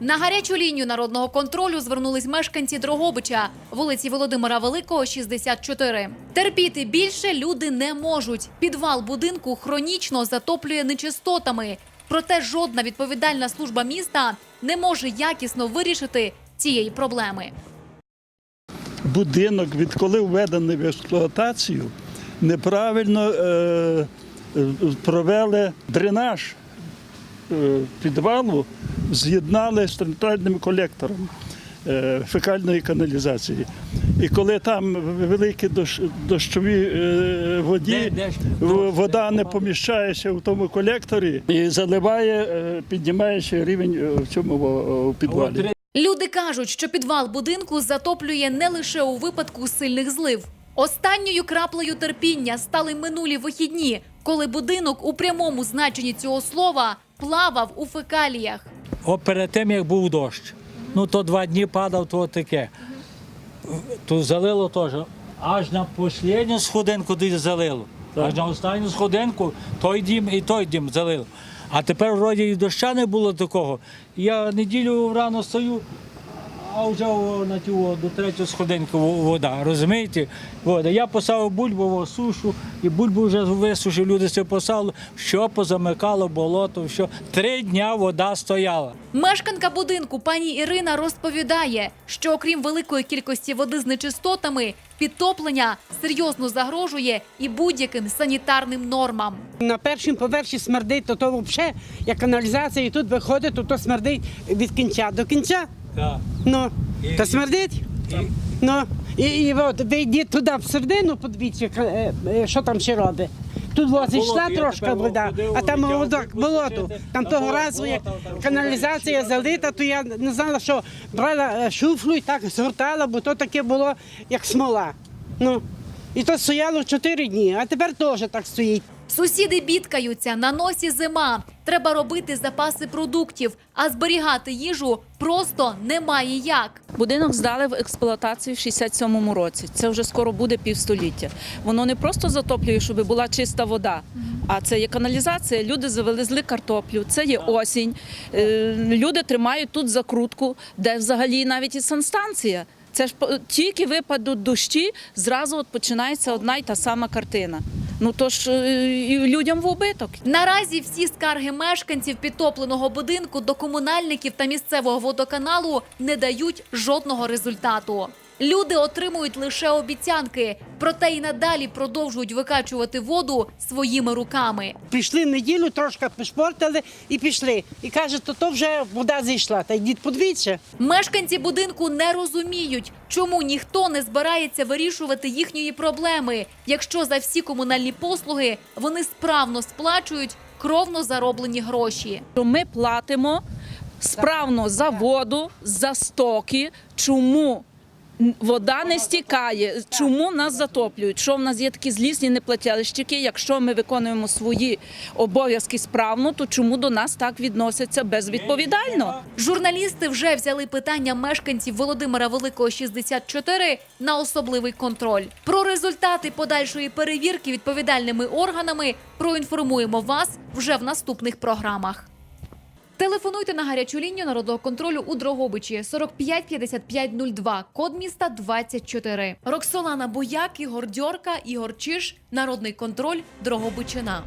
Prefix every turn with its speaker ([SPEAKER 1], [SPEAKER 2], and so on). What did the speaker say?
[SPEAKER 1] На гарячу лінію народного контролю звернулись мешканці Дрогобича, вулиці Володимира Великого, 64. Терпіти більше люди не можуть. Підвал будинку хронічно затоплює нечистотами. Проте жодна відповідальна служба міста не може якісно вирішити цієї проблеми.
[SPEAKER 2] будинок, відколи введений в експлуатацію, неправильно е, е, провели дренаж е, підвалу, з'єднали з центральним колектором е, фекальної каналізації. І коли там великі дощ, дощові е, воді, вода не поміщається в тому колекторі і заливає, е, піднімаючи рівень в цьому підвалі.
[SPEAKER 1] Люди кажуть, що підвал будинку затоплює не лише у випадку сильних злив. Останньою краплею терпіння стали минулі вихідні, коли будинок у прямому значенні цього слова плавав у фекаліях.
[SPEAKER 3] От перед тим, як був дощ. Ну то два дні падав, то таке. То залило теж. Аж на останню сходинку десь залило. Аж на останню сходинку той дім і той дім залило. А тепер вроді і доща не було такого. Я неділю рано стою, а вже на ті до третього сходинку вода. Розумієте? Вода. Я поставив бульбу в сушу, і бульбу вже висушив, люди все посали, що позамикало болото, що три дня вода стояла.
[SPEAKER 1] Мешканка будинку пані Ірина розповідає, що окрім великої кількості води з нечистотами, підтоплення серйозно загрожує і будь-яким санітарним нормам.
[SPEAKER 4] На першому поверсі смердить, то то взагалі, як каналізація, і тут виходить, то то смердить від кінця до кінця.
[SPEAKER 3] Так.
[SPEAKER 4] Ну,
[SPEAKER 3] І-
[SPEAKER 4] то смердить. Ну, і, і от ви йдіть туди всередину, подивіться, яка, е, е, що там ще робить. Тут зійшла
[SPEAKER 3] болото, я
[SPEAKER 4] трошки
[SPEAKER 3] тепер
[SPEAKER 4] вода,
[SPEAKER 3] ходив,
[SPEAKER 4] а там
[SPEAKER 3] бульбу
[SPEAKER 4] болото.
[SPEAKER 3] сушити,
[SPEAKER 4] Там
[SPEAKER 3] а
[SPEAKER 4] того разу, як
[SPEAKER 3] болото, там
[SPEAKER 4] каналізація залита, то я не знала, що брала е, шуфлю і так згортала, бо то таке було, як смола. Ну, і то стояло 4 дні, а тепер теж так стоїть.
[SPEAKER 1] Сусіди бідкаються, на носі зима. Треба робити запаси продуктів, а зберігати їжу просто немає як.
[SPEAKER 5] Будинок здали в експлуатацію в 67-му році. Це вже скоро буде півстоліття. Воно не просто затоплює, щоб була чиста вода, а це є каналізація. Люди завезли картоплю. Це є осінь. Е, Люди тримають тут закрутку, де взагалі навіть і санстанція. Це ж тільки випадуть дощі, зразу от починається одна й та сама картина. Ну то ж е, і людям в убиток.
[SPEAKER 1] Наразі всі скарги мешканців підтопленого будинку до комунальників та місцевого водоканалу не дають жодного результату. Люди отримують лише обіцянки, проте й надалі продовжують викачувати воду своїми руками.
[SPEAKER 4] Прийшли в неділю, трошки пошпортили і пішли. І кажуть, то, то вже вода зійшла. Та йдіть подивіться.
[SPEAKER 1] Мешканці будинку не розуміють, чому ніхто не збирається вирішувати їхньої проблеми, якщо за всі комунальні послуги вони справно сплачують кровно зароблені гроші.
[SPEAKER 5] ми платимо справно за воду, за стоки. Чому вода не стікає? Чому нас затоплюють? Що в нас є такі злісні неплатялищики? Якщо ми виконуємо свої обов'язки справно, то чому до нас так відносяться безвідповідально?
[SPEAKER 1] Журналісти вже взяли питання мешканців Володимира Великого 64 на особливий контроль. Про результати подальшої перевірки відповідальними органами проінформуємо вас вже в наступних програмах. Телефонуйте на гарячу лінію народного контролю у Дрогобичі 45 55 02, код міста 24. Роксолана Бояк, Ігор Дьорка, Ігор Чиш, Народний контроль Дрогобичина.